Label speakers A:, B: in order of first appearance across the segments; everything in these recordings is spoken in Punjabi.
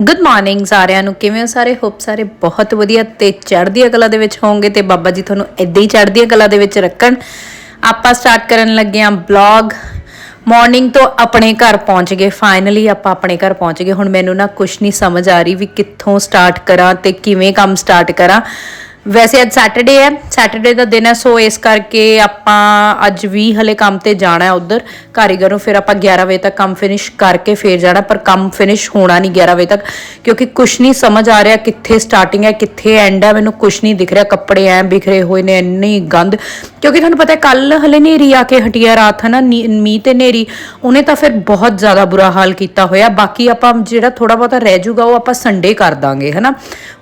A: ਗੁੱਡ ਮਾਰਨਿੰਗ ਸਾਰਿਆਂ ਨੂੰ। ਕਿਵੇਂ ਹੋ ਸਾਰੇ? ਹੋਪ ਸਾਰੇ ਬਹੁਤ ਵਧੀਆ ਤੇ ਚੜ੍ਹਦੀ ਕਲਾ ਦੇ ਵਿੱਚ ਹੋਵੋਗੇ ਤੇ ਬਾਬਾ ਜੀ ਤੁਹਾਨੂੰ ਇਦਾਂ ਹੀ ਚੜ੍ਹਦੀ ਕਲਾ ਦੇ ਵਿੱਚ ਰੱਖਣ। ਆਪਾਂ ਸਟਾਰਟ ਕਰਨ ਲੱਗੇ ਆਂ ਬਲੌਗ ਮਾਰਨਿੰਗ ਤੋਂ ਆਪਣੇ ਘਰ ਪਹੁੰਚ ਗਏ। ਫਾਈਨਲੀ ਆਪਾਂ ਆਪਣੇ ਘਰ ਪਹੁੰਚ ਗਏ। ਹੁਣ ਮੈਨੂੰ ਨਾ ਕੁਝ ਨਹੀਂ ਸਮਝ ਆ ਰਹੀ ਵੀ ਕਿੱਥੋਂ ਸਟਾਰਟ ਕਰਾਂ ਤੇ ਕਿਵੇਂ ਕੰਮ ਸਟਾਰਟ ਕਰਾਂ। ਵੈਸੇ ਅੱਜ ਸੈਟਰਡੇ ਹੈ। ਸੈਟਰਡੇ ਦਾ ਦਿਨ ਹੈ, ਸੋ ਇਸ ਕਰਕੇ ਆਪਾਂ ਅੱਜ ਵੀ ਹਲੇ ਕੰਮ ਤੇ ਜਾਣਾ ਹੈ ਉਧਰ। ਕਾਰੀਗਰੋਂ ਫਿਰ ਆਪਾਂ 11 ਵਜੇ ਤੱਕ ਕੰਮ ਫਿਨਿਸ਼ ਕਰਕੇ ਫੇਰ ਜਾਣਾ, ਪਰ ਕੰਮ ਫਿਨਿਸ਼ ਹੋਣਾ ਨਹੀਂ 11 ਵਜੇ ਤੱਕ, ਕਿਉਂਕਿ ਕੁਝ ਨਹੀਂ ਸਮਝ ਆ ਰਿਹਾ ਕਿੱਥੇ ਸਟਾਰਟਿੰਗ ਹੈ, ਕਿੱਥੇ ਐਂਡ ਹੈ। ਮੈਨੂੰ ਕੁਝ ਨਹੀਂ ਦਿਖ ਰਿਹਾ, ਕੱਪੜੇ ਐ ਬਿਖਰੇ ਹੋਏ ਨੇ, ਇੰਨੀ ਗੰਦ। ਕਿਉਂਕਿ ਤੁਹਾਨੂੰ ਪਤਾ ਹੈ ਕੱਲ ਹਲੇ ਨੇਰੀ ਆ ਕੇ ਹਟਿਆ, ਰਾਤ ਹੈ ਨਾ ਨੀ- ਮੀਂਹ ਤੇ ਨੇਰੀ ਉਹਨੇ ਤਾਂ ਫਿਰ ਬਹੁਤ ਜ਼ਿਆਦਾ ਬੁਰਾ ਹਾਲ ਕੀਤਾ ਹੋਇਆ। ਬਾਕੀ ਆਪਾਂ ਜਿਹੜਾ ਥੋੜਾ ਬਹੁਤਾ ਰਹਿ ਜਾਊਗਾ ਉਹ ਆਪਾਂ ਸੰਡੇ ਕਰ ਦਾਂਗੇ, ਹਨਾ।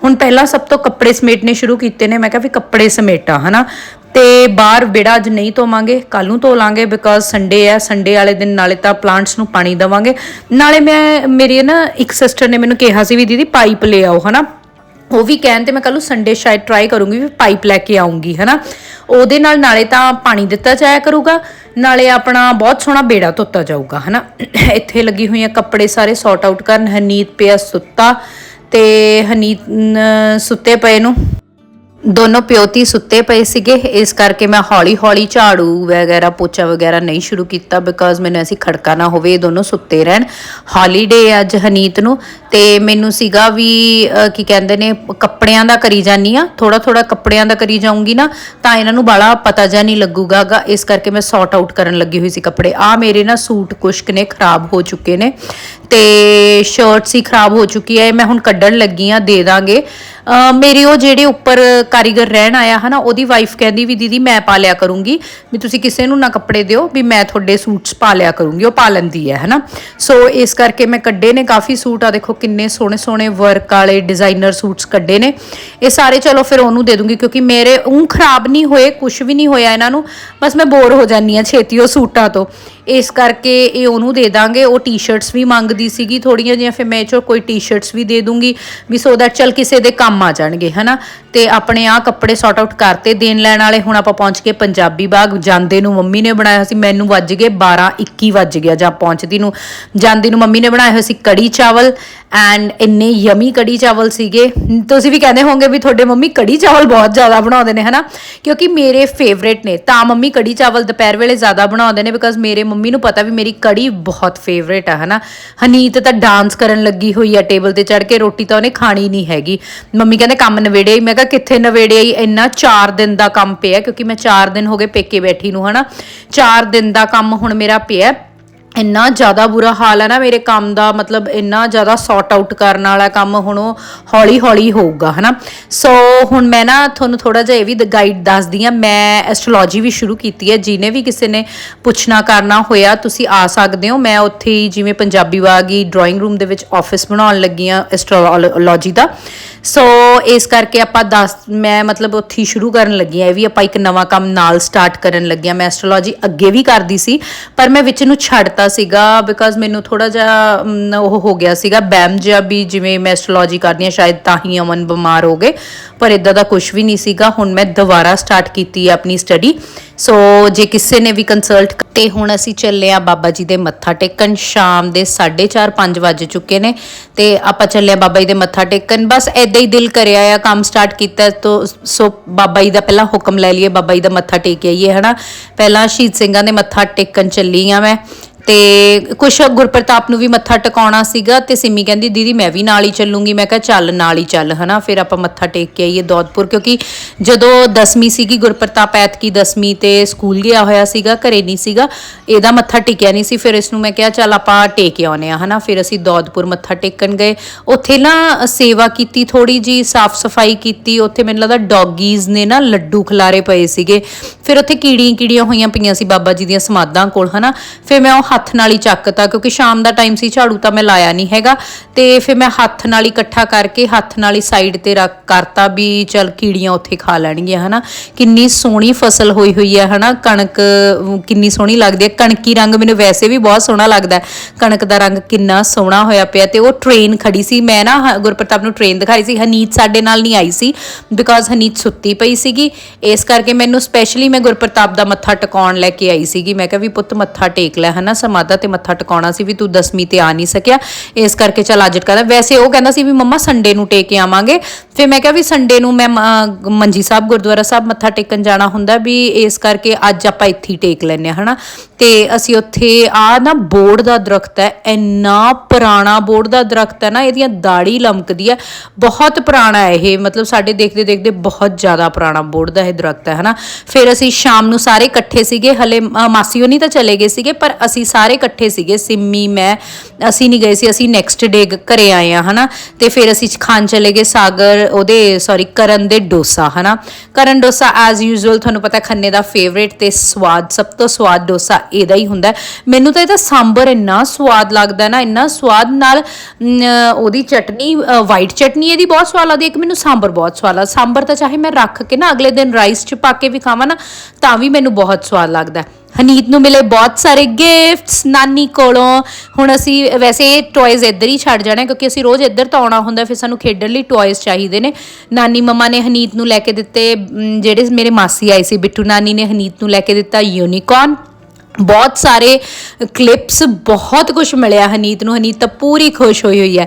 A: ਹੁਣ ਪਹਿਲਾਂ ਸਭ ਤੋਂ ਕੱਪੜੇ ਸਮੇਟਨੇ ਸ਼ੁਰੂ ਕੀਤੇ ਨੇ। ਮੈਂ ਕਿਹਾ ਵੀ ਕੱਪੜੇ ਸਮੇਟਾਂ, ਹਨਾ? ਤੇ ਬਾਹਰ ਵਿੜਾ ਅੱਜ ਨਹੀਂ ਧੋਵਾਂਗੇ ਕੱਲ ਨੂੰ ਧੋ ਲਾਂਗੇ ਬਿਕੋਜ ਸੰਡੇ ਹੈ। ਸੰਡੇ ਵਾਲੇ ਦਿਨ ਨਾਲੇ ਤਾਂ ਪਲਾਂਟਸ ਨੂੰ ਪਾਣੀ ਦੇਵਾਂਗੇ। ਨਾਲੇ ਮੈਂ, ਮੇਰੀ ਨਾ ਇੱਕ ਸਿਸਟਰ ਨੇ ਮੈਨੂੰ ਕਿਹਾ ਸੀ ਵੀ ਦੀਦੀ ਪਾਈਪ ਲੈ ਆਓ, ਹਨਾ? ਉਹ ਵੀ ਕਹਿਣ ਤੇ ਮੈਂ ਕੱਲ ਨੂੰ ਸੰਡੇ ਸ਼ਾਇਦ ਟਰਾਈ ਕਰੂੰਗੀ ਵੀ ਪਾਈਪ ਲੈ ਕੇ ਆਉਂਗੀ, ਹਨਾ? ਉਹਦੇ ਨਾਲ ਨਾਲੇ ਤਾਂ ਪਾਣੀ ਦਿੱਤਾ ਜਾਇਆ ਕਰੂਗਾ, ਨਾਲੇ ਆਪਣਾ ਬਹੁਤ ਸੋਹਣਾ ਬੇੜਾ ਧੋਤਾ ਜਾਊਗਾ, ਹਨਾ? ਇੱਥੇ ਲੱਗੀ ਹੋਈਆਂ ਕੱਪੜੇ ਸਾਰੇ ਸੌਟ ਆਊਟ ਕਰਨ। ਹਨੀਤ ਪਿਆ ਸੁੱਤਾ ਤੇ ਹਨੀਤ ਸੁੱਤੇ ਪਏ ਨੂੰ। ਦੋਨੋਂ ਪਿਓਤੀ ਸੁੱਤੇ ਪਏ ਸੀਗੇ ਇਸ ਕਰਕੇ ਮੈਂ ਹੌਲੀ ਹੌਲੀ ਝਾੜੂ ਵਗੈਰਾ ਪੋਚਾ ਵਗੈਰਾ ਨਹੀਂ ਸ਼ੁਰੂ ਕੀਤਾ ਬਿਕਾਜ਼ ਮੈਨੂੰ ਐਸੀ ਖੜਕਾ ਨਾ ਹੋਵੇ ਇਹ ਦੋਨੋਂ ਸੁੱਤੇ ਰਹਿਣ। ਹੌਲੀਡੇ ਅੱਜ ਹਨੀਤ ਨੂੰ ਤੇ ਮੈਨੂੰ ਸੀਗਾ ਵੀ ਅਹ, ਕੀ ਕਹਿੰਦੇ ਨੇ ਕੱਪੜਿਆਂ ਦਾ ਕਰੀ ਜਾਨੀ ਆ ਥੋੜਾ ਥੋੜਾ ਕੱਪੜਿਆਂ ਦਾ ਕਰੀ ਜਾਊਂਗੀ ਨਾ ਤਾਂ ਇਹਨਾਂ ਨੂੰ ਬਾਲਾ ਪਤਾ ਜਾ ਨਹੀਂ ਲੱਗੂਗਾ ਗਾ ਇਸ ਕਰਕੇ ਮੈਂ ਸੌਟ ਆਊਟ ਕਰਨ ਲੱਗੀ ਹੋਈ ਸੀ ਕੱਪੜੇ। ਆ ਮੇਰੇ ਨਾ ਸੂਟ ਕੁਸ਼ਕ ਨੇ ਖਰਾਬ ਹੋ ਚੁੱਕੇ ਨੇ। ਤੇ ਸ਼ਰਟਸ ਹੀ ਖਰਾਬ ਹੋ ਚੁੱਕੀ ਹੈ ਮੈਂ ਹੁਣ ਕੱਢਣ ਲੱਗੀ ਆ ਦੇ ਦਾਂਗੇ। ਅਹ ਮੇਰੀ ਉਹ ਜਿਹੜੇ ਉੱਪਰ ਕਾਰੀਗਰ ਰਹਿਣ ਆਇਆ ਹਨਾ ਉਹਦੀ ਵਾਈਫ ਕਹਿੰਦੀ ਵੀ ਦੀਦੀ ਮੈਂ ਪਾ ਲਿਆ ਕਰੂੰਗੀ, ਵੀ ਤੁਸੀਂ ਕਿਸੇ ਨੂੰ ਨਾ ਕੱਪੜੇ ਦਿਓ, ਵੀ ਮੈਂ ਤੁਹਾਡੇ ਸੂਟਸ ਪਾ ਲਿਆ ਕਰੂੰਗੀ, ਉਹ ਪਾ ਲੈਂਦੀ ਹੈ, ਹਨਾ। ਸੋ ਇਸ ਕਰਕੇ ਮੈਂ ਕੱਢੇ ਨੇ ਕਾਫੀ ਸੂਟ ਆ ਦੇਖੋ ਕਿੰਨੇ ਸੋਹਣੇ ਸੋਹਣੇ ਵਰਕ ਵਾਲੇ ਡਿਜ਼ਾਈਨਰ ਸੂਟਸ ਕੱਢੇ ਨੇ। ਇਹ ਸਾਰੇ ਚਲੋ ਫਿਰ ਉਹਨੂੰ ਦੇ ਦੂੰਗੀ, ਕਿਉਂਕਿ ਮੇਰੇ ਉਹ ਖਰਾਬ ਨਹੀਂ ਹੋਏ ਕੁਝ ਵੀ ਨਹੀਂ ਹੋਇਆ ਇਹਨਾਂ ਨੂੰ, ਬਸ ਮੈਂ ਬੋਰ ਹੋ ਜਾਨੀ ਆ ਛੇਤੀ ਉਹ ਸੂਟਾਂ ਤੋਂ। ਇਸ ਕਰਕੇ ਇਹ ਉਹਨੂੰ ਦੇ ਦਾਂਗੇ, ਉਹ ਟੀ-ਸ਼ਰਟਸ ਵੀ ਮੰਗ ਮੰਗਦੀ ਸੀਗੀ ਥੋੜੀਆਂ ਜਿਹੀਆਂ, ਫਿਰ ਮੈਂ ਇਹ ਚੋਂ ਕੋਈ ਟੀ-ਸ਼ਰਟਸ ਵੀ ਦੇ ਦੂੰਗੀ ਵੀ ਸੋ ਦੈਟ ਚਲ ਕਿਸੇ ਦੇ ਕੰਮ ਆ ਜਾਣਗੇ, ਹਨਾ? ਤੇ ਆਪਣੇ ਆ ਕੱਪੜੇ ਸੌਟ ਆਊਟ ਕਰਤੇ ਦੇਣ ਲੈਣ ਵਾਲੇ, ਹੁਣ ਆਪਾਂ ਪਹੁੰਚ ਕੇ ਪੰਜਾਬੀ ਬਾਗ, ਜਾਂਦੇ ਨੂੰ ਮੰਮੀ ਨੇ ਬਣਾਇਆ ਸੀ, ਮੈਨੂੰ ਵੱਜ ਗਏ 12 21 ਵੱਜ ਗਿਆ ਜਾਂ ਪਹੁੰਚਦੀ ਨੂੰ। ਜਾਂਦੀ ਨੂੰ ਮੰਮੀ ਨੇ ਬਣਾਇਆ ਹੋਇਆ ਸੀ ਕੜੀ ਚਾਵਲ ਐਂਡ ਇੰਨੇ ਯਮੀ ਕੜੀ ਚਾਵਲ ਸੀਗੇ। ਤੁਸੀਂ ਵੀ ਕਹਿੰਦੇ ਹੋਵੋਗੇ ਵੀ ਤੁਹਾਡੇ ਮੰਮੀ ਕੜੀ ਚਾਵਲ ਬਹੁਤ ਜ਼ਿਆਦਾ ਬਣਾਉਂਦੇ ਨੇ, ਹਨਾ? ਕਿਉਂਕਿ ਮੇਰੇ ਫੇਵਰੇਟ ਨੇ। ਤਾਂ ਮੰਮੀ ਕੜੀ ਚਾਵਲ ਦੁਪਹਿਰ ਵੇਲੇ ਜ਼ਿਆਦਾ ਬਣਾਉਂਦੇ ਨੇ ਬਿਕਾਜ਼ ਮੇਰੇ ਮੰਮੀ ਨੂੰ ਪਤਾ ਵੀ ਮੇਰੀ ਕੜੀ ਬਹੁਤ ਫੇਵਰੇਟ ਆ, ਹਨਾ? ਹਨੀਤ ਤਾਂ ਡਾਂਸ ਕਰਨ ਲੱਗੀ ਹੋਈ ਆ ਟੇਬਲ ਤੇ ਚੜ ਕੇ, ਰੋਟੀ ਤਾਂ ਉਹਨੇ ਖਾਣੀ ਨਹੀਂ ਹੈਗੀ। ਮੰਮੀ ਕਹਿੰਦੇ ਕੰਮ ਨਵੇੜੇ ਹੀ। ਮੈਂ ਕਿਹਾ, ਕਿੱਥੇ ਨਵੇੜਿਆ ਹੀ? ਇੰਨਾ 4 ਦਿਨ ਦਾ ਕੰਮ ਪਿਆ, ਕਿਉਂਕਿ ਮੈਂ 4 ਦਿਨ ਹੋ ਗਏ ਪੇਕੇ ਬੈਠੀ ਨੂੰ, ਹਨਾ? 4 ਦਿਨ ਦਾ ਕੰਮ ਹੁਣ ਮੇਰਾ ਪਿਆ। ਇੰਨਾ ਜ਼ਿਆਦਾ ਬੁਰਾ ਹਾਲ ਹੈ ਨਾ ਮੇਰੇ ਕੰਮ ਦਾ, ਮਤਲਬ ਇੰਨਾ ਜ਼ਿਆਦਾ ਸੌਟ ਆਊਟ ਕਰਨ ਵਾਲਾ ਕੰਮ ਹੁਣ ਉਹ ਹੌਲੀ ਹੌਲੀ ਹੋਊਗਾ, ਹਨਾ? ਸੋ ਹੁਣ ਮੈਂ ਨਾ ਤੁਹਾਨੂੰ ਥੋੜਾ ਜਿਹਾ ਇਹ ਵੀ ਗਾਈਡ ਦੱਸਦੀ ਆ ਮੈਂ ਐਸਟ੍ਰੋਲੋਜੀ ਵੀ ਸ਼ੁਰੂ ਕੀਤੀ ਹੈ। ਜਿਹਨੇ ਵੀ ਕਿਸੇ ਨੇ ਪੁੱਛਣਾ ਕਰਨਾ ਹੋਇਆ, ਤੁਸੀਂ ਆ ਸਕਦੇ ਹੋ। ਮੈਂ ਉੱਥੇ ਹੀ ਜਿਵੇਂ ਪੰਜਾਬੀ ਵਾਗੀ ਡਰਾਇੰਗ ਰੂਮ ਦੇ ਵਿੱਚ ਆਫਿਸ ਬਣਾਉਣ ਲੱਗੀ ਆ ਐਸਟ੍ਰੋਲੋਜੀ ਦਾ। ਸੋ ਇਸ ਕਰਕੇ ਆਪਾਂ ਦੱਸ, ਮੈਂ ਮਤਲਬ ਉੱਥੇ ਹੀ ਸ਼ੁਰੂ ਕਰਨ ਲੱਗੀ ਆ ਇਹ ਵੀ ਆਪਾਂ ਇੱਕ ਨਵਾਂ ਕੰਮ ਨਾਲ ਸਟਾਰਟ ਕਰਨ ਲੱਗੇ ਆ ਮੈਂ ਐਸਟ੍ਰੋਲੋਜੀ ਅੱਗੇ ਵੀ ਕਰਦੀ ਸੀ, ਪਰ ਮੈਂ ਵਿੱਚ ਨੂੰ ਛੱਡਤਾ ਸੀਗਾ ਬਿਕਾਜ਼ ਮੈਨੂੰ ਥੋੜਾ ਜਿਹਾ ਉਹ ਹੋ ਗਿਆ ਸੀਗਾ, ਬੈਮ ਜਿਹਾ ਵੀ ਜਿਵੇਂ ਮੈਂ ਐਸਟ੍ਰੋਲੋਜੀ ਕਰਦੀ ਆ ਸ਼ਾਇਦ ਤਾਂ ਹੀ ਅਮਨ ਬਿਮਾਰ ਹੋ ਗਏ, ਪਰ ਇਦਾਂ ਦਾ ਕੁਝ ਵੀ ਨਹੀਂ ਸੀਗਾ। ਹੁਣ ਮੈਂ ਦੁਬਾਰਾ ਸਟਾਰਟ ਕੀਤੀ ਹੈ ਆਪਣੀ ਸਟੱਡੀ ਸੋ ਜੇ ਕਿਸੇ ਨੇ ਵੀ ਕੰਸਲਟ ਤੇ ਹੁਣ ਅਸੀਂ ਚੱਲੇ ਆ ਬਾਬਾ ਜੀ ਦੇ ਮੱਥਾ ਟੇਕਣ, ਸ਼ਾਮ ਦੇ 4:30 5 ਵੱਜ ਚੁੱਕੇ ਨੇ, ਤੇ ਆਪਾਂ ਚੱਲੇ ਆ ਬਾਬਾ ਜੀ ਦੇ ਮੱਥਾ ਟੇਕਣ। ਬਸ ਐਦਾਂ ਹੀ ਦਿਲ ਕਰਿਆ ਆ, ਕੰਮ ਸਟਾਰਟ ਕੀਤਾ, ਤੋ ਸੋ ਬਾਬਾ ਜੀ ਦਾ ਪਹਿਲਾਂ ਹੁਕਮ ਲੈ ਲਈਏ, ਬਾਬਾ ਜੀ ਦਾ ਮੱਥਾ ਟੇਕ ਆਈਏ, ਹਨਾ? ਪਹਿਲਾਂ ਸ਼ਹੀਦ ਸਿੰਘਾਂ ਦੇ ਮੱਥਾ ਟੇਕਣ ਚੱਲੀ ਆ ਮੈਂ। ਤੇ ਕੁਛ ਗੁਰਪ੍ਰਤਾਪ ਨੂੰ ਵੀ ਮੱਥਾ ਟਿਕਾਉਣਾ ਸੀਗਾ ਤੇ ਸਿੰਮੀ ਕਹਿੰਦੀ, ਦੀਦੀ, ਮੈਂ ਵੀ ਨਾਲ ਹੀ ਚੱਲੂੰਗੀ। ਮੈਂ ਕਿਹਾ, ਚੱਲ, ਨਾਲ ਹੀ ਚੱਲ। ਹਨਾ, ਫਿਰ ਆਪਾਂ ਮੱਥਾ ਟੇਕ ਕੇ ਆਈਏ ਦੌਦਪੁਰ, ਕਿਉਂਕਿ ਜਦੋਂ ਦਸਵੀਂ ਸੀਗੀ ਗੁਰਪ੍ਰਤਾਪ ਐਤਕੀ ਦਸਵੀਂ ਤੇ ਸਕੂਲ ਗਿਆ ਹੋਇਆ ਸੀਗਾ, ਘਰੇ ਨਹੀਂ ਸੀਗਾ, ਇਹਦਾ ਮੱਥਾ ਟਿਕਿਆ ਨਹੀਂ ਸੀ, ਫਿਰ ਇਸ ਨੂੰ ਮੈਂ ਕਿਹਾ, ਚੱਲ, ਆਪਾਂ ਟੇਕ ਆਉਨੇ ਆ ਹਨਾ, ਫਿਰ ਅਸੀਂ ਦੌਦਪੁਰ ਮੱਥਾ ਟੇਕਣ ਗਏ। ਉੱਥੇ ਨਾ ਸੇਵਾ ਕੀਤੀ ਥੋੜੀ ਜੀ ਸਾਫ਼ ਸਫ਼ਾਈ ਕੀਤੀ। ਉੱਥੇ ਮੈਨੂੰ ਲੱਗਦਾ ਡੌਗੀਜ਼ ਨੇ ਨਾ ਲੱਡੂ ਖਿਲਾਰੇ ਪਏ ਸੀਗੇ। ਫਿਰ ਉੱਥੇ ਕੀੜੀਆਂ ਕੀੜੀਆਂ ਹੋਈਆਂ ਪਈਆਂ ਸੀ ਬਾਬਾ ਜੀ ਦੀਆਂ ਸਮਾਧਾਂ ਕੋਲ, ਹਨਾ। ਫਿਰ ਮੈਂ ਉਹ ਹੱਥ ਨਾਲ ਹੀ ਚੱਕਤਾ, ਕਿਉਂਕਿ ਸ਼ਾਮ ਦਾ ਟਾਈਮ ਸੀ, ਝਾੜੂ ਤਾਂ ਮੈਂ ਲਾਇਆ ਨਹੀਂ ਹੈਗਾ। ਤੇ ਫਿਰ ਮੈਂ ਹੱਥ ਨਾਲ ਹੀ ਇਕੱਠਾ ਕਰਕੇ ਹੱਥ ਨਾਲ ਹੀ ਸਾਈਡ ਤੇ ਰੱਖ ਕਰਤਾ ਵੀ ਚਲ ਕੀੜੀਆਂ ਉੱਥੇ ਖਾ ਲੈਣਗੀਆਂ, ਹਨਾ। ਕਿੰਨੀ ਸੋਹਣੀ ਫਸਲ ਹੋਈ ਹੋਈ ਹੈ ਹਨਾ। ਕਣਕ ਕਿੰਨੀ ਸੋਹਣੀ ਲੱਗਦੀ ਹੈ ਕਣਕੀ ਰੰਗ ਮੈਨੂੰ ਵੈਸੇ ਵੀ ਬਹੁਤ ਸੋਹਣਾ ਲੱਗਦਾ ਕਣਕ ਦਾ ਰੰਗ ਕਿੰਨਾ ਸੋਹਣਾ ਹੋਇਆ ਪਿਆ ਤੇ ਉਹ ਟ੍ਰੇਨ ਖੜੀ ਸੀ। ਮੈਂ ਨਾ ਹ- ਗੁਰਪ੍ਰਤਾਪ ਨੂੰ ਟ੍ਰੇਨ ਦਿਖਾਈ ਸੀ। ਹਨੀਤ ਸਾਡੇ ਨਾਲ ਨਹੀਂ ਆਈ ਸੀ ਬਿਕਾਜ਼ ਹਨੀਤ ਸੁੱਤੀ ਪਈ ਸੀਗੀ। ਇਸ ਕਰਕੇ ਮੈਨੂੰ ਸਪੈਸ਼ਲੀ ਮੈਂ ਗੁਰਪ੍ਰਤਾਪ ਦਾ ਮੱਥਾ ਟਿਕਾਉਣ ਲੈ ਕੇ ਆਈ ਸੀਗੀ। ਮੈਂ ਕਿਹਾ ਵੀ ਪੁੱਤ ਮੱਥਾ ਟੇਕ ਲੈ, ਹਨਾ। ਸਮਾਧਾ ਤੇ ਮੱਥਾ ਟਿਕਾਉਣਾ ਸੀ ਵੀ ਤੂੰ ਦਸਵੀਂ ਤੇ ਆ ਨਹੀਂ ਸਕਿਆ। ਇਸ ਕਰਕੇ ਚੱਲ ਅੱਜ ਕਹਿੰਦਾ ਵੈਸੇ ਉਹ ਕਹਿੰਦਾ ਸੀ ਵੀ ਮੰਮਾ ਸੰਡੇ ਨੂੰ ਟੇਕ ਕੇ ਆਵਾਂਗੇ। ਫਿਰ ਮੈਂ ਕਿਹਾ ਵੀ ਸੰਡੇ ਨੂੰ ਮੈਂ ਮੰਜੀ ਸਾਹਿਬ ਗੁਰਦੁਆਰਾ ਸਾਹਿਬ ਮੱਥਾ ਟੇਕਣ ਜਾਣਾ ਹੁੰਦਾ ਵੀ ਇਸ ਕਰਕੇ ਅੱਜ ਆਪਾਂ ਇੱਥੇ ਟੇਕ ਲੈਨੇ ਹਨਾ। ਤੇ ਅਸੀਂ ਉੱਥੇ ਆ ਨਾ ਬੋਰਡ ਦਾ ਦਰਖਤ ਹੈ ਇੰਨਾ ਪੁਰਾਣਾ ਬੋਰਡ ਦਾ ਦਰਖਤ ਹੈ ਨਾ ਇਹਦੀਆਂ ਦਾੜੀ ਲਮਕਦੀ ਹੈ। ਬਹੁਤ ਪੁਰਾਣਾ ਹੈ ਇਹ ਮਤਲਬ ਸਾਡੇ ਦੇਖਦੇ ਦੇਖਦੇ ਬਹੁਤ ਜ਼ਿਆਦਾ ਪੁਰਾਣਾ ਬੋਰਡ ਦਾ ਇਹ ਦਰਖਤ ਹੈ ਹਨਾ। ਫਿਰ ਅਸੀਂ ਸ਼ਾਮ ਨੂੰ ਸਾਰੇ ਇਕੱਠੇ ਸੀਗੇ ਹਲੇ ਅ, ਮਾਸੀ ਹੋਣੀ ਤਾਂ ਚਲੇ ਗਏ ਸੀਗੇ ਪਰ ਅਸੀਂ ਸਾਰੇ ਇਕੱਠੇ ਸੀਗੇ, ਸਿੰਮੀ, ਮੈਂ, ਅਸੀਂ ਨਹੀਂ ਗਏ ਸੀ, ਅਸੀਂ ਨੈਕਸਟ ਡੇ ਘਰੇ ਆਏ ਆ ਹਨਾ? ਤੇ ਫਿਰ ਅਸੀਂ ਖਾਣ ਚਲੇ ਗਏ ਸਾਗਰ, ਉਹਦੇ ਸੌਰੀ ਕਰਨ ਦੇ ਡੋਸਾ, ਹਨਾ? ਕਰਨ ਡੋਸਾ ਐਜ਼ ਯੂਜ਼ੁਅਲ ਤੁਹਾਨੂੰ ਪਤਾ ਖੰਨੇ ਦਾ ਫੇਵਰੇਟ ਤੇ ਸਵਾਦ, ਸਭ ਤੋਂ ਸਵਾਦ ਡੋਸਾ ਇਹਦਾ ਹੀ ਹੁੰਦਾ। ਮੈਨੂੰ ਤਾਂ ਇਹਦਾ ਸਾਂਬਰ ਇੰਨਾ ਸਵਾਦ ਲੱਗਦਾ ਨਾ, ਇੰਨਾ ਸਵਾਦ ਨਾਲ ਉਹਦੀ ਚਟਨੀ ਵਾਈਟ ਚਟਨੀ, ਇਹਦੀ ਬਹੁਤ ਸਵਾਦ ਲੱਗਦੀ ਹੈ। ਇੱਕ ਮੈਨੂੰ ਸਾਂਬਰ ਬਹੁਤ ਸਵਾਦ ਲੱਗਦਾ। ਸਾਂਬਰ ਤਾਂ ਚਾਹੇ ਮੈਂ ਰੱਖ ਕੇ ਨਾ ਅਗਲੇ ਦਿਨ ਰਾਈਸ 'ਚ ਪਾ ਕੇ ਵੀ ਖਾਵਾਂ ਨਾ, ਤਾਂ ਵੀ ਮੈਨੂੰ ਬਹੁਤ ਸਵਾਦ ਲੱਗਦਾ। ਹਨੀਤ ਨੂੰ ਮਿਲੇ ਬਹੁਤ ਸਾਰੇ ਗਿਫਟਸ ਨਾਨੀ ਕੋਲੋਂ। ਹੁਣ ਅਸੀਂ ਵੈਸੇ ਇਹ ਟੌਇਜ਼ ਇੱਧਰ ਹੀ ਛੱਡ ਜਾਣਾ, ਕਿਉਂਕਿ ਅਸੀਂ ਰੋਜ਼ ਇੱਧਰ ਤਾਂ ਆਉਣਾ ਹੁੰਦਾ, ਫਿਰ ਸਾਨੂੰ ਖੇਡਣ ਲਈ ਟੌਇਜ਼ ਚਾਹੀਦੇ ਨੇ। ਨਾਨੀ ਮਮਾ ਨੇ ਹਨੀਤ ਨੂੰ ਲੈ ਕੇ ਦਿੱਤੇ ਜਿਹੜੇ ਮੇਰੇ ਮਾਸੀ ਆਏ ਸੀ, ਬਿੱਟੂ ਨਾਨੀ ਨੇ ਹਨੀਤ ਨੂੰ ਲੈ ਕੇ ਦਿੱਤਾ ਯੂਨੀਕੌਰਨ ਬਹੁਤ ਸਾਰੇ ਕਲਿੱਪਸ ਬਹੁਤ ਕੁਝ ਮਿਲਿਆ ਹਨੀਤ ਨੂੰ। ਹਨੀਤ ਤਾਂ ਪੂਰੀ ਖੁਸ਼ ਹੋਈ ਹੋਈ ਹੈ।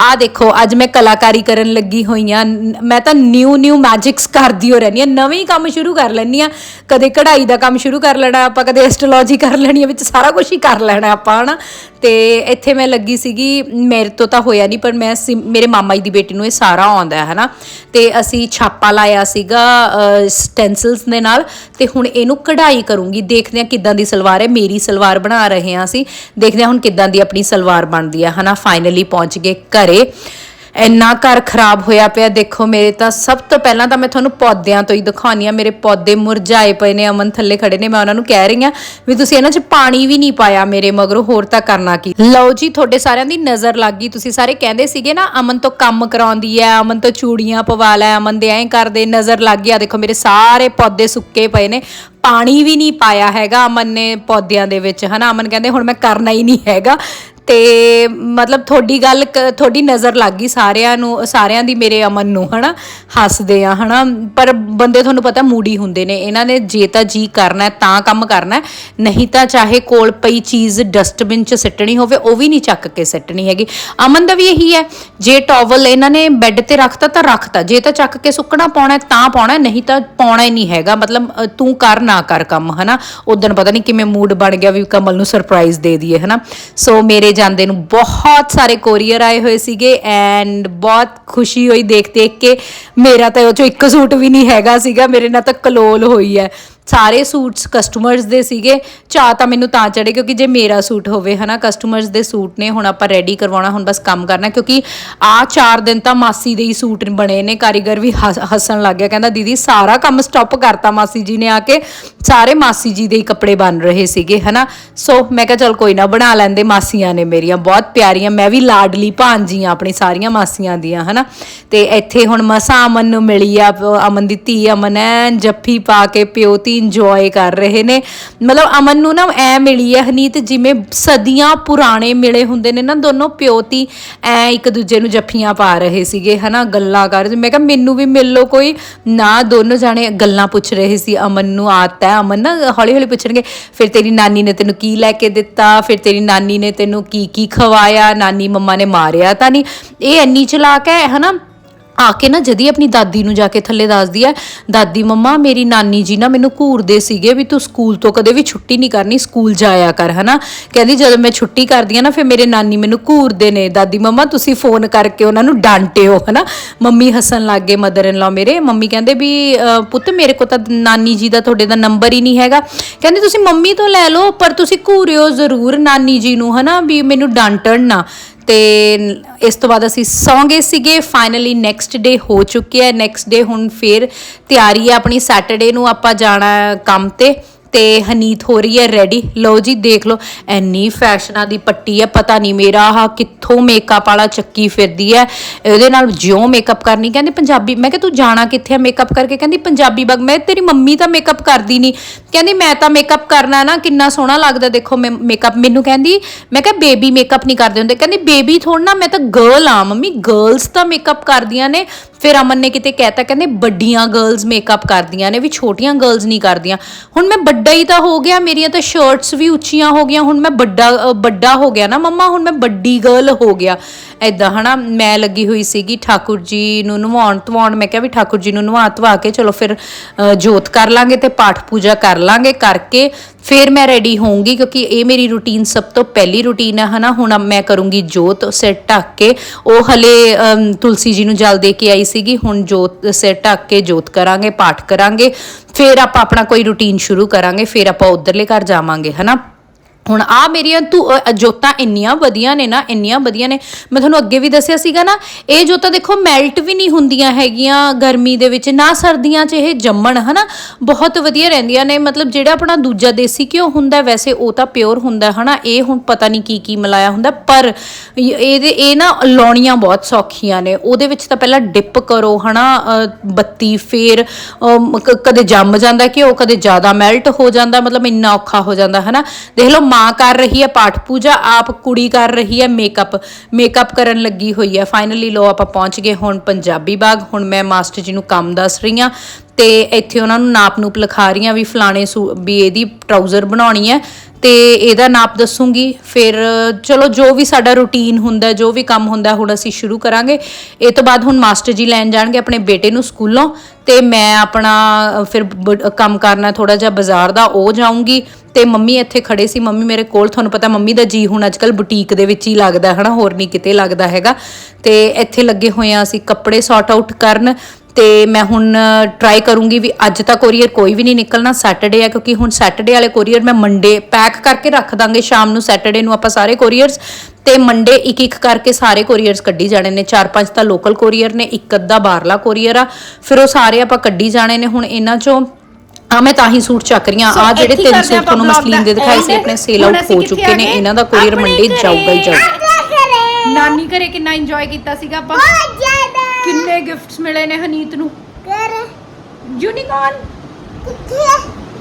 A: ਆ ਦੇਖੋ, ਅੱਜ ਮੈਂ ਕਲਾਕਾਰੀ ਕਰਨ ਲੱਗੀ ਹੋਈ ਆ ਮੈਂ ਤਾਂ ਨਿਊ ਨਿਊ ਮੈਜਿਕਸ ਕਰਦੀ ਹੋ ਰਹਿੰਦੀ ਆ ਨਵੇਂ ਕੰਮ ਸ਼ੁਰੂ ਕਰ ਲੈਂਦੀ ਆ ਕਦੇ ਕਢਾਈ ਦਾ ਕੰਮ ਸ਼ੁਰੂ ਕਰ ਲੈਣਾ, ਆਪਾਂ ਕਦੇ ਐਸਟ੍ਰੋਲੋਜੀ ਕਰ ਲੈਣੀ ਆ, ਵਿੱਚ ਸਾਰਾ ਕੁਝ ਹੀ ਕਰ ਲੈਣਾ ਆਪਾਂ, ਹਨਾ? ਤੇ ਇੱਥੇ ਮੈਂ ਲੱਗੀ ਸੀਗੀ, ਮੇਰੇ ਤੋਂ ਤਾਂ ਹੋਇਆ ਨਹੀਂ, ਪਰ ਮੈਂ ਸਿਮ- ਮੇਰੇ ਮਾਮਾ ਜੀ ਦੀ ਬੇਟੀ ਨੂੰ ਇਹ ਸਾਰਾ ਆਉਂਦਾ ਹੈ, ਹਨਾ? ਤੇ ਅਸੀਂ ਛਾਪਾ ਲਾਇਆ ਸੀਗਾ ਸਟੈਂਸਲਸ ਦੇ ਨਾਲ, ਤੇ ਹੁਣ ਇਹਨੂੰ ਕਢਾਈ ਕਰੂੰਗੀ। ਦੇਖਦੇ ਆ ਕਿੱਦਾਂ ਦੀ ਸਲਵਾਰ ਹੈ। ਮੇਰੀ ਸਲਵਾਰ ਬਣਾ ਰਹੇ ਹਾਂ ਅਸੀਂ। ਦੇਖਦੇ ਆ ਹੁਣ ਕਿੱਦਾਂ ਦੀ ਆਪਣੀ ਸਲਵਾਰ ਬਣਦੀ ਹੈ, ਹਨਾ? ਫਾਈਨਲੀ ਪਹੁੰਚ ਗਏ ਘਰੇ। ਇੰਨਾ ਘਰ ਖਰਾਬ ਹੋਇਆ ਪਿਆ, ਦੇਖੋ ਮੇਰੇ ਤਾਂ ਸਭ ਤੋਂ ਪਹਿਲਾਂ ਤਾਂ ਮੈਂ ਤੁਹਾਨੂੰ ਪੌਦਿਆਂ ਤੋਂ ਹੀ ਦਿਖਾਉਣੀ ਆ। ਮੇਰੇ ਪੌਦੇ ਮੁਰਝਾਏ ਪਏ ਨੇ, ਅਮਨ ਥੱਲੇ ਖੜੇ ਨੇ, ਮੈਂ ਉਹਨਾਂ ਨੂੰ ਕਹਿ ਰਹੀ ਆ ਵੀ ਤੁਸੀਂ ਇਹਨਾਂ 'ਚ ਪਾਣੀ ਵੀ ਨਹੀਂ ਪਾਇਆ ਮੇਰੇ ਮਗਰੋਂ, ਹੋਰ ਤਾਂ ਕਰਨਾ ਕੀ? ਲਓ ਜੀ, ਤੁਹਾਡੇ ਸਾਰਿਆਂ ਦੀ ਨਜ਼ਰ ਲੱਗ ਗਈ। ਤੁਸੀਂ ਸਾਰੇ ਕਹਿੰਦੇ ਸੀਗੇ ਨਾ, ਅਮਨ ਤੋਂ ਕੰਮ ਕਰਾਉਂਦੀ ਐ, ਅਮਨ ਤੋਂ ਚੂੜੀਆਂ ਪਵਾ ਲੈ, ਅਮਨ ਦੇ ਐਂ ਕਰਦੇ, ਨਜ਼ਰ ਲੱਗ ਗਿਆ ਦੇਖੋ, ਮੇਰੇ ਸਾਰੇ ਪੌਦੇ ਸੁੱਕੇ ਪਏ ਨੇ। ਪਾਣੀ ਵੀ ਨਹੀਂ ਪਾਇਆ ਹੈਗਾ ਅਮਨ ਨੇ ਪੌਦਿਆਂ ਦੇ ਵਿੱਚ, ਹਨਾ? ਅਮਨ ਕਹਿੰਦੇ, ਹੁਣ ਮੈਂ ਕਰਨਾ ਹੀ ਨਹੀਂ ਹੈਗਾ। ਤੇ ਮਤਲਬ ਤੁਹਾਡੀ ਗੱਲ ਤੁਹਾਡੀ ਨਜ਼ਰ ਲੱਗ ਗਈ ਸਾਰਿਆਂ ਨੂੰ, ਸਾਰਿਆਂ ਦੀ ਮੇਰੇ ਅਮਨ ਨੂੰ, ਹਨਾ? ਹੱਸਦੇ ਆ, ਹਨਾ? ਪਰ ਬੰਦੇ ਤੁਹਾਨੂੰ ਪਤਾ ਮੂਡੀ ਹੁੰਦੇ ਨੇ, ਇਹਨਾਂ ਨੇ ਜੇ ਤਾਂ ਜੀ ਕਰਨਾ ਤਾਂ ਕੰਮ ਕਰਨਾ ਨਹੀਂ ਤਾਂ ਚਾਹੇ ਕੋਲ ਪਈ ਚੀਜ਼ ਡਸਟਬਿਨ 'ਚ ਸਿੱਟਣੀ ਹੋਵੇ, ਉਹ ਵੀ ਨਹੀਂ ਚੱਕ ਕੇ ਸਿੱਟਣੀ ਹੈਗੀ। ਅਮਨ ਦਾ ਵੀ ਇਹੀ ਹੈ, ਜੇ ਟਾਵਲ ਇਹਨਾਂ ਨੇ ਬੈੱਡ ਤੇ ਰੱਖਤਾ ਤਾਂ ਰੱਖਤਾ, ਜੇ ਤਾਂ ਚੱਕ ਕੇ ਸੁੱਕਣਾ ਪਾਉਣਾ ਤਾਂ ਪਾਉਣਾ ਨਹੀਂ ਤਾਂ ਪਾਉਣਾ ਹੀ ਨਹੀਂ ਹੈਗਾ। ਮਤਲਬ ਤੂੰ ਕਰ ਨਾ ਕਰ ਕੰਮ, ਹਨਾ? ਉਦੋਂ ਪਤਾ ਨਹੀਂ ਕਿਵੇਂ ਮੂਡ ਬਣ ਗਿਆ ਵੀ ਕਮਲ ਨੂੰ ਸਰਪ੍ਰਾਈਜ਼ ਦੇ ਦਈਏ, ਹਨਾ? ਸੋ ਮੇਰੇ ਜਾਂਦੇ ਨੂੰ ਬਹੁਤ ਸਾਰੇ ਕੋਰੀਅਰ ਆਏ ਹੋਏ ਸੀਗੇ ਐਂਡ ਬਹੁਤ ਖੁਸ਼ੀ ਹੋਈ ਦੇਖ ਦੇਖ ਕੇ। ਮੇਰਾ ਤਾਂ ਉਹ ਚੋਂ ਇੱਕ ਸੂਟ ਵੀ ਨਹੀਂ ਹੈਗਾ ਸੀਗਾ, ਮੇਰੇ ਨਾਲ ਤਾਂ ਕਲੋਲ ਹੋਈ ਹੈ। ਸਾਰੇ ਸੂਟਸ ਕਸਟਮਰਸ ਦੇ ਸੀਗੇ। ਚਾਹ ਤਾਂ ਮੈਨੂੰ ਤਾਂ ਚੜੇ ਕਿਉਂਕਿ ਜੇ ਮੇਰਾ ਸੂਟ ਹੋਵੇ, ਹਨਾ ਕਸਟਮਰਸ ਦੇ ਸੂਟ ਨੇ, ਹੁਣ ਆਪਾਂ ਰੈਡੀ ਕਰਵਾਉਣਾ, ਹੁਣ ਬਸ ਕੰਮ ਕਰਨਾ, ਕਿਉਂਕਿ ਆ 4 ਦਿਨ ਤਾਂ ਮਾਸੀ ਦੇ ਹੀ ਸੂਟ ਬਣੇ ਨੇ, ਕਾਰੀਗਰ ਵੀ ਹੱਸ- ਹੱਸਣ ਲੱਗ ਗਿਆ, ਕਹਿੰਦਾ, ਦੀਦੀ, ਸਾਰਾ ਕੰਮ ਸਟਾਪ ਕਰਤਾ ਮਾਸੀ ਜੀ ਨੇ ਆ ਕੇ, ਸਾਰੇ ਮਾਸੀ ਜੀ ਦੇ ਹੀ ਕੱਪੜੇ ਬਣ ਰਹੇ ਸੀਗੇ, ਹਨਾ। ਸੋ ਮੈਂ ਕਿਹਾ, ਚਲ ਕੋਈ ਨਾ, ਬਣਾ ਲੈਂਦੇ ਮਾਸੀਆਂ ਨੇ ਮੇਰੀਆਂ, ਬਹੁਤ ਪਿਆਰੀਆਂ, ਮੈਂ ਵੀ ਲਾਡਲੀ ਭਾਂਜੀ ਆ ਆਪਣੀ ਸਾਰੀਆਂ ਮਾਸੀਆਂ ਦੀਆਂ, ਹਨਾ। ਤੇ ਇੱਥੇ ਹੁਣ ਮਸਾ ਅਮਨ ਨੂੰ ਮਿਲੀ ਆ ਪ- ਅਮਨ ਦੀ ਧੀ ਅਮਨ ਐਨ, ਜੱਫੀ ਪਾ ਕੇ, ਪਿਓ ਧੀ ਇੰਜੋਏ ਕਰ ਰਹੇ ਨੇ। ਮਤਲਬ ਅਮਨ ਨੂੰ ਨਾ ਐ ਮਿਲੀ ਹੈ ਹਨੀਤ, ਜਿਵੇਂ ਸਦੀਆਂ ਪੁਰਾਣੇ ਮਿਲੇ ਹੁੰਦੇ ਨੇ ਨਾ, ਦੋਨੋਂ ਪਿਓਤੀ ਐ ਇੱਕ ਦੂਜੇ ਨੂੰ ਜੱਫੀਆਂ ਪਾ ਰਹੇ ਸੀਗੇ, ਹਨਾ, ਗੱਲਾਂ ਕਰ ਰਹੇ ਮੈਂ ਕਿਹਾ, ਮੈਨੂੰ ਵੀ ਮਿਲ ਲੋ ਕੋਈ। ਨਾ ਦੋਨੋਂ ਜਾਣੇ ਗੱਲਾਂ ਪੁੱਛ ਰਹੇ ਸੀ ਅਮਨ ਨੂੰ ਆਤ ਹੈ ਅਮਨ ਨਾ ਹੌਲੀ ਹੌਲੀ ਪੁੱਛਣਗੇ, ਫਿਰ ਤੇਰੀ ਨਾਨੀ ਨੇ ਤੈਨੂੰ ਕੀ ਲੈ ਕੇ ਦਿੱਤਾ? ਫਿਰ ਤੇਰੀ ਨਾਨੀ ਨੇ ਤੈਨੂੰ ਕੀ ਕੀ ਖਵਾਇਆ? ਨਾਨੀ ਮੰਮਾ ਨੇ ਮਾਰਿਆ ਤਾਂ ਨਹੀਂ? ਇਹ ਇੰਨੀ ਚਲਾਕ ਹੈ ਹਨਾ? ਆ ਕੇ ਨਾ ਜਦੀ ਆਪਣੀ ਦਾਦੀ ਨੂੰ ਜਾ ਕੇ ਥੱਲੇ ਦੱਸਦੀ ਹੈ, ਦਾਦੀ, ਮੰਮਾ, ਮੇਰੀ ਨਾਨੀ ਜੀ ਨਾ ਮੈਨੂੰ ਘੂਰਦੇ ਸੀਗੇ ਵੀ ਤੂੰ ਸਕੂਲ ਤੋਂ ਕਦੇ ਵੀ ਛੁੱਟੀ ਨਹੀਂ ਕਰਨੀ, ਸਕੂਲ ਜਾਇਆ ਕਰ ਹਨਾ? ਕਹਿੰਦੀ, ਜਦੋਂ ਮੈਂ ਛੁੱਟੀ ਕਰਦੀ ਆ ਨਾ, ਫਿਰ ਮੇਰੇ ਨਾਨੀ ਮੈਨੂੰ ਘੂਰਦੇ ਨੇ ਦਾਦੀ, ਮੰਮਾ, ਤੁਸੀਂ ਫੋਨ ਕਰਕੇ ਉਹਨਾਂ ਨੂੰ ਡਾਂਟਿਓ ਹਨਾ? ਮੰਮੀ ਹੱਸਣ ਲੱਗ ਗਏ ਮਦਰ ਇਨ ਲਾ ਮੇਰੇ, ਮੰਮੀ ਕਹਿੰਦੇ ਵੀ ਪੁੱਤ, ਮੇਰੇ ਕੋਲ ਤਾਂ ਨਾਨੀ ਜੀ ਦਾ ਤੁਹਾਡੇ ਦਾ ਨੰਬਰ ਹੀ ਨਹੀਂ ਹੈਗਾ ਕਹਿੰਦੇ, ਤੁਸੀਂ ਮੰਮੀ ਤੋਂ ਲੈ ਲਓ, ਪਰ ਤੁਸੀਂ ਘੂਰਿਓ ਜ਼ਰੂਰ ਨਾਨੀ ਜੀ ਨੂੰ ਹਨਾ? ਵੀ ਮੈਨੂੰ ਡਾਂਟਣ ਨਾ। ਤੇ ਇਸ ਤੋਂ ਬਾਅਦ ਅਸੀਂ ਸੌਂ ਗਏ ਸੀਗੇ। ਫਾਈਨਲੀ ਨੈਕਸਟ ਡੇ ਹੋ ਚੁੱਕਿਆ ਹੈ। ਨੈਕਸਟ ਡੇ ਹੁਣ ਫੇਰ ਤਿਆਰੀ ਹੈ ਆਪਣੀ ਸੈਟਰਡੇ ਨੂੰ ਆਪਾਂ ਜਾਣਾ ਕੰਮ ਤੇ। ਤੇ ਹਨੀਤ ਹੋ ਰਹੀ ਹੈ ਰੈਡੀ ਲਓ ਜੀ, ਦੇਖ ਲਓ ਐਨੀ ਫੈਸ਼ਨਾਂ ਦੀ ਪੱਟੀ ਹੈ, ਪਤਾ ਨਹੀਂ ਮੇਰਾ ਆਹ ਕਿੱਥੋਂ ਮੇਕਅਪ ਵਾਲਾ ਚੱਕੀ ਫਿਰਦੀ ਹੈ। ਇਹਦੇ ਨਾਲ ਜਿਉਂ ਮੇਕਅਪ ਕਰਨੀ, ਕਹਿੰਦੀ ਪੰਜਾਬੀ, ਮੈਂ ਕਿਹਾ ਤੂੰ ਜਾਣਾ ਕਿੱਥੇ ਆ ਮੇਕਅਪ ਕਰਕੇ? ਕਹਿੰਦੀ ਪੰਜਾਬੀ ਬਗ ਮੈਂ ਤੇਰੀ ਮੰਮੀ ਤਾਂ ਮੇਕਅਪ ਕਰਦੀ ਨਹੀਂ। ਕਹਿੰਦੀ ਮੈਂ ਤਾਂ ਮੇਕਅਪ ਕਰਨਾ ਨਾ, ਕਿੰਨਾ ਸੋਹਣਾ ਲੱਗਦਾ, ਦੇਖੋ ਮੈਂ ਮੇਕਅਪ ਮੈਨੂੰ ਕਹਿੰਦੀ, ਮੈਂ ਕਿਹਾ ਬੇਬੀ ਮੇਕਅਪ ਨਹੀਂ ਕਰਦੇ ਹੁੰਦੇ। ਕਹਿੰਦੀ ਬੇਬੀ ਥੋੜਾ ਨਾ, ਮੈਂ ਤਾਂ ਗਰਲ ਆ, ਮੰਮੀ ਗਰਲਸ ਤਾਂ ਮੇਕਅਪ ਕਰਦੀਆਂ ਨੇ। ਫਿਰ ਅਮਨ ਨੇ ਕਿਤੇ ਕਹਿਤਾ, ਕਹਿੰਦੇ ਵੱਡੀਆਂ ਗਰਲਸ ਮੇਕਅਪ ਕਰਦੀਆਂ ਨੇ, ਵੀ ਛੋਟੀਆਂ ਗਰਲਸ ਨਹੀਂ ਕਰਦੀਆਂ। ਹੁਣ ਮੈਂ ਵੱਡਾ ਹੀ ਤਾਂ ਹੋ ਗਿਆ, ਮੇਰੀਆਂ ਤਾਂ ਸ਼ਰਟਸ ਵੀ ਉੱਚੀਆਂ ਹੋ ਗਈਆਂ, ਹੁਣ ਮੈਂ ਵੱਡਾ ਵੱਡਾ ਹੋ ਗਿਆ ਨਾ ਮੰਮਾ, ਹੁਣ ਮੈਂ ਵੱਡੀ ਗਰਲ ਹੋ ਗਿਆ। ਐਦਾਂ ਹਨਾ, ਮੈਂ ਲੱਗੀ ਹੋਈ ਸੀਗੀ ਠਾਕੁਰ ਜੀ ਨੂੰ ਨਵਾਉਣ ਧਵਾਉਣ, ਮੈਂ ਕਿਹਾ ਵੀ ਠਾਕੁਰ ਜੀ ਨੂੰ ਨਵਾ ਧਵਾ ਕੇ ਚਲੋ ਫਿਰ ਜੋਤ ਕਰ ਲਾਂਗੇ ਤੇ ਪਾਠ ਪੂਜਾ ਕਰ ਲਾਂਗੇ ਕਰਕੇ ਫਿਰ ਮੈਂ ਰੈਡੀ ਹੋਊਂਗੀ ਕਿਉਂਕਿ ਇਹ ਮੇਰੀ ਰੁਟੀਨ ਸਭ ਤੋਂ ਪਹਿਲੀ ਰੁਟੀਨ ਹੈ ਹਨਾ, ਹੁਣ ਮੈਂ ਕਰੂੰਗੀ ਜੋਤ ਸਿਰ ਢੱਕ ਕੇ। ਉਹ ਹਲੇ ਤੁਲਸੀ ਜੀ ਨੂੰ ਜਲ ਦੇ ਕੇ ਆਈ ਸੀਗੀ, ਹੁਣ ਜੋਤ ਸਿਰ ਢੱਕ ਕੇ ਜੋਤ ਕਰਾਂਗੇ, ਪਾਠ ਕਰਾਂਗੇ, ਫਿਰ ਆਪਾਂ ਆਪਣਾ ਕੋਈ ਰੁਟੀਨ ਸ਼ੁਰੂ ਕਰਾਂਗੇ, ਫਿਰ ਆਪਾਂ ਉਧਰਲੇ ਘਰ ਜਾਵਾਂਗੇ, ਹਨਾ। ਹੁਣ ਆ ਮੇਰੀਆਂ ਤੂੰ ਜੋਤਾਂ ਇੰਨੀਆਂ ਵਧੀਆ ਨੇ ਨਾ ਇੰਨੀਆਂ ਵਧੀਆ ਨੇ। ਮੈਂ ਤੁਹਾਨੂੰ ਅੱਗੇ ਵੀ ਦੱਸਿਆ ਸੀਗਾ ਨਾ ਇਹ ਜੋਤਾਂ ਦੇਖੋ ਮੈਲਟ ਵੀ ਨਹੀਂ ਹੁੰਦੀਆਂ ਹੈਗੀਆਂ ਗਰਮੀ ਦੇ ਵਿੱਚ ਨਾ ਸਰਦੀਆਂ 'ਚ ਇਹ ਜੰਮਣ ਹਨਾ? ਬਹੁਤ ਵਧੀਆ ਰਹਿੰਦੀਆਂ ਨੇ ਮਤਲਬ ਜਿਹੜਾ ਆਪਣਾ ਦੂਜਾ ਦੇਸੀ ਘਿਓ ਹੁੰਦਾ ਵੈਸੇ ਉਹ ਤਾਂ ਪਿਓਰ ਹੁੰਦਾ ਹਨਾ? ਇਹ ਹੁਣ ਪਤਾ ਨਹੀਂ ਕੀ ਕੀ ਮਿਲਾਇਆ ਹੁੰਦਾ ਪਰ ਇਹਦੇ ਇਹ ਨਾ ਲਾਉਣੀਆਂ ਬਹੁਤ ਸੌਖੀਆਂ ਨੇ। ਉਹਦੇ ਵਿੱਚ ਤਾਂ ਪਹਿਲਾਂ ਡਿਪ ਕਰੋ ਹਨਾ? ਅ, ਬੱਤੀ ਫੇਰ ਕਦੇ ਜੰਮ ਜਾਂਦਾ ਘਿਓ ਕਦੇ ਜ਼ਿਆਦਾ ਮੈਲਟ ਹੋ ਜਾਂਦਾ ਮਤਲਬ ਇੰਨਾ ਔਖਾ ਹੋ ਜਾਂਦਾ ਹਨਾ? ਦੇਖ ਲਓ ਮਾਂ ਕਰ ਰਹੀ ਹੈ, ਪਾਠ ਪੂਜਾ, ਆਪ ਕੁੜੀ ਕਰ ਰਹੀ ਹੈ ਮੇਕਅਪ ਮੇਕਅਪ ਕਰਨ ਲੱਗੀ ਹੋਈ ਹੈ। ਫਾਈਨਲੀ ਲੋ ਆਪਾਂ ਪਹੁੰਚ ਗਏ ਹੁਣ ਪੰਜਾਬੀ ਬਾਗ। ਹੁਣ ਮੈਂ ਮਾਸਟਰ ਜੀ ਨੂੰ ਕੰਮ ਦੱਸ ਰਹੀ ਹਾਂ ਤੇ ਇੱਥੇ ਉਹਨਾਂ ਨੂੰ ਨਾਪ ਨੂਪ ਲਿਖਾ ਰਹੀ ਹਾਂ ਵੀ ਫਲਾਣੇ ਸੂ- ਵੀ ਇਹਦੀ ਟਰਾਊਜ਼ਰ ਬਣਾਉਣੀ ਹੈ। ਤੇ ਇਹਦਾ ਨਾਪ ਦੱਸੂਗੀ। ਫਿਰ, ਚਲੋ, ਜੋ ਵੀ ਸਾਡਾ ਰੁਟੀਨ ਹੁੰਦਾ, ਜੋ ਵੀ ਕੰਮ ਹੁੰਦਾ, ਹੁਣ ਅਸੀਂ ਸ਼ੁਰੂ ਕਰਾਂਗੇ। ਇਹ ਤੋਂ ਬਾਅਦ ਹੁਣ ਮਾਸਟਰ ਜੀ ਲੈਣ ਜਾਣਗੇ ਆਪਣੇ ਬੇਟੇ ਨੂੰ ਸਕੂਲੋਂ, ਤੇ ਮੈਂ ਆਪਣਾ, ਫਿਰ ਬ- ਕੰਮ ਕਰਨਾ ਥੋੜਾ ਜਿਹਾ ਬਾਜ਼ਾਰ ਦਾ, ਉਹ ਜਾਊਂਗੀ। ਤੇ ਮੰਮੀ ਇੱਥੇ ਖੜੇ ਸੀ, ਮੰਮੀ ਮੇਰੇ ਕੋਲ, ਤੁਹਾਨੂੰ ਪਤਾ ਮੰਮੀ ਦਾ ਜੀ ਹੁਣ ਅੱਜਕੱਲ ਬੁਟੀਕ ਦੇ ਵਿੱਚ ਹੀ ਲੱਗਦਾ, ਹਨਾ, ਹੋਰ ਨਹੀਂ ਕਿਤੇ ਲੱਗਦਾ ਹੈਗਾ। ਤੇ ਇੱਥੇ ਲੱਗੇ ਹੋਏ ਆ ਅਸੀਂ ਕੱਪੜੇ ਸੌਟ ਆਊਟ ਕਰਨ ਤੇ ਮੈਂ ਹੁਣ ਟਰਾਈ ਕਰੂੰਗੀ ਵੀ ਅੱਜ ਤਾਂ ਕੋਰੀਅਰ ਕੋਈ ਵੀ ਨਹੀਂ ਨਿਕਲਣਾ ਸੈਟਰਡੇ ਆ ਕਿਉਂਕਿ ਹੁਣ ਸੈਟਰਡੇ ਵਾਲੇ ਕੋਰੀਅਰ ਮੈਂ ਮੰਡੇ ਪੈਕ ਕਰਕੇ ਰੱਖ ਦਾਂਗੇ ਸ਼ਾਮ ਨੂੰ ਸੈਟਰਡੇ ਨੂੰ ਆਪਾਂ ਸਾਰੇ ਕੋਰੀਅਰਸ ਤੇ ਮੰਡੇ ਇੱਕ ਇੱਕ ਕਰਕੇ ਸਾਰੇ ਕੋਰੀਅਰਸ ਕੱਢੀ ਜਾਣੇ ਨੇ। ਚਾਰ ਪੰਜ ਤਾਂ ਲੋਕਲ ਕੋਰੀਅਰ ਨੇ ਇੱਕ ਅੱਧਾ ਬਾਹਰਲਾ ਕੋਰੀਅਰ ਆ ਫਿਰ ਉਹ ਸਾਰੇ ਆਪਾਂ ਕੱਢੀ ਜਾਣੇ ਨੇ। ਹੁਣ ਇਹਨਾਂ ਚੋਂ ਆ ਮੈਂ ਤਾਂ ਹੀ ਸੂਟ ਚੱਕ ਰਹੀ ਆ ਆ ਜਿਹੜੇ ਤਿੰਨ ਸੂਟ ਤੁਹਾਨੂੰ ਮਸਲੀਨ ਦੇ ਦਿਖਾਈ ਸੀ ਆਪਣੇ ਸੇਲ ਆਊਟ ਹੋ ਚੁੱਕੇ ਨੇ। ਇਹਨਾਂ ਦਾ ਕੋਰੀਅਰ ਮੰਡੇ ਜਾਊਗਾ ਹੀ ਜਾਊਗਾ।
B: ਨਾਨੀ ਘਰੇ ਕਿੰਨਾ ਇੰਜੋਏ ਕੀਤਾ ਸੀਗਾ ਆਪਾਂ?
C: ਬਹੁਤ ਜ਼ਿਆਦਾ।
B: ਕਿੰਨੇ ਗਿਫਟਸ ਮਿਲੇ ਨੇ ਹਨੀਤ ਨੂੰ?
C: ਕਰ
B: ਯੂਨੀਕੌਰਨ
C: ਕਿੱਥੇ ਹੈ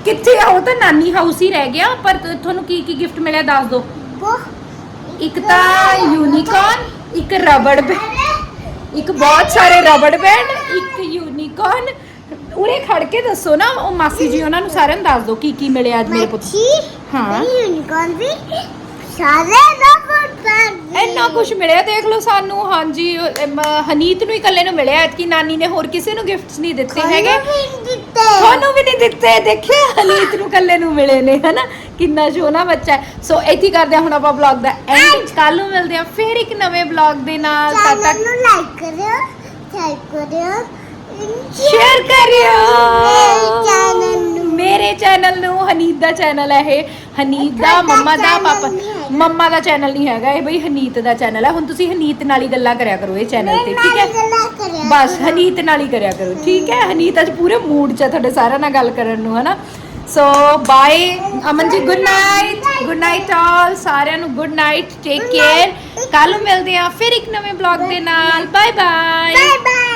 B: ਕਿੱਥੇ ਆ? ਉਹ ਤਾਂ ਨਾਨੀ ਹਾਊਸ ਹੀ ਰਹਿ ਗਿਆ ਪਰ ਤੁ- ਤੁਹਾਨੂੰ ਕੀ ਕੀ ਗਿਫਟ ਮਿਲਿਆ ਦੱਸ ਦਿਓ
C: ਉਹ
B: ਇੱਕ ਤਾਂ ਯੂਨੀਕੌਰਨ ਇੱਕ ਰਬੜ ਬੈਂਡ ਇੱਕ ਬਹੁਤ ਸਾਰੇ ਰਬੜ ਬੈਂਡ ਇੱਕ ਯੂਨੀਕੌਰਨ ਉਰੇ ਖੜ ਕੇ ਦੱਸੋ ਨਾ ਉਹ ਮਾਸੀ ਜੀ ਉਹਨਾਂ ਨੂੰ ਸਾਰਿਆਂ ਨੂੰ ਦੱਸ ਦਿਓ ਕੀ ਕੀ ਮਿਲਿਆ ਅੱਜ ਮੇਰੇ ਪੁੱਤ
C: ਮੱਛੀ
B: ਹਾਂ।
C: ਯੂਨੀਕੌਰਨ ਵੀ ਸਾਰੇ ਰਬੜ ਬੈਂਡ
B: ਇੰਨਾ ਕੁਝ ਮਿਲਿਆ? ਦੇਖ ਲਓ ਸਾਨੂੰ ਹਾਂਜੀ ਹਨੀਤ ਨੂੰ ਹੀ ਇਕੱਲੇ ਨੂੰ ਮਿਲਿਆ। ਐਤਕੀ ਨਾਨੀ ਨੇ ਹੋਰ ਕਿਸੇ ਨੂੰ ਗਿਫਟਸ ਨਹੀਂ ਦਿੱਤੇ ਹੈਗੇ। ਤੁਹਾਨੂੰ ਵੀ ਨਹੀਂ ਦਿੱਤੇ। ਦੇਖਿਆ? ਹਨੀਤ ਨੂੰ ਇਕੱਲੇ ਨੂੰ ਮਿਲੇ ਨੇ ਹਨਾ? ਕਿੰਨਾ ਸੋਹਣਾ ਬੱਚਾ ਹੈ। ਸੋ ਇੱਥੇ ਹੀ ਕਰਦੇ ਹਾਂ ਹੁਣ ਆਪਾਂ ਵਲੌਗ ਦਾ ਐਂਡ ਕੱਲ ਨੂੰ ਮਿਲਦੇ ਹਾਂ ਫਿਰ ਇੱਕ ਨਵੇਂ ਵਲੌਗ ਦੇ ਨਾਲ। ਤਦ
C: ਚੈਨਲ
B: ਤੱਕ
C: ਨੂੰ ਲਾਈਕ ਕਰਿਓ ਸ਼ੇਅਰ ਕਰਿਓ
B: ਸ਼ੇਅਰ ਕਰਿਓ!
C: ਚੈਨਲ ਨੂੰ
B: ਮੇਰੇ ਚੈਨਲ ਨੂੰ ਹਨੀਤ ਦਾ ਚੈਨਲ ਹੈ ਇਹ। ਹਨੀਤ ਦਾ ਮੰਮਾ ਦਾ ਪਾਪਾ। ਮੰਮਾ ਦਾ ਚੈਨਲ ਨਹੀਂ ਹੈਗਾ ਇਹ ਬਈ ਹਨੀਤ ਦਾ ਚੈਨਲ ਹੈ। ਹੁਣ ਤੁਸੀਂ ਹਨੀਤ ਨਾਲ ਹੀ ਗੱਲਾਂ ਕਰਿਆ ਕਰੋ ਇਹ ਚੈਨਲ ਤੇ ਠੀਕ ਹੈ? ਬਸ ਹਨੀਤ ਨਾਲ ਹੀ ਕਰਿਆ ਕਰੋ ਠੀਕ ਹੈ? ਹਨੀਤ ਅੱਜ ਪੂਰੇ ਮੂਡ 'ਚ ਹੈ ਤੁਹਾਡੇ ਸਾਰਿਆਂ ਨਾਲ ਗੱਲ ਕਰਨ ਨੂੰ ਹਨਾ? So bye Aman ji good night good night all ਸਾਰਿਆਂ ਨੂੰ ਗੁੱਡ ਨਾਈਟ ਟੇਕ ਕੇਅਰ ਕੱਲ ਮਿਲਦੇ ਹਾਂ ਫਿਰ ਇੱਕ ਨਵੇਂ ਬਲੌਗ ਦੇ ਨਾਲ। Bye bye
C: bye bye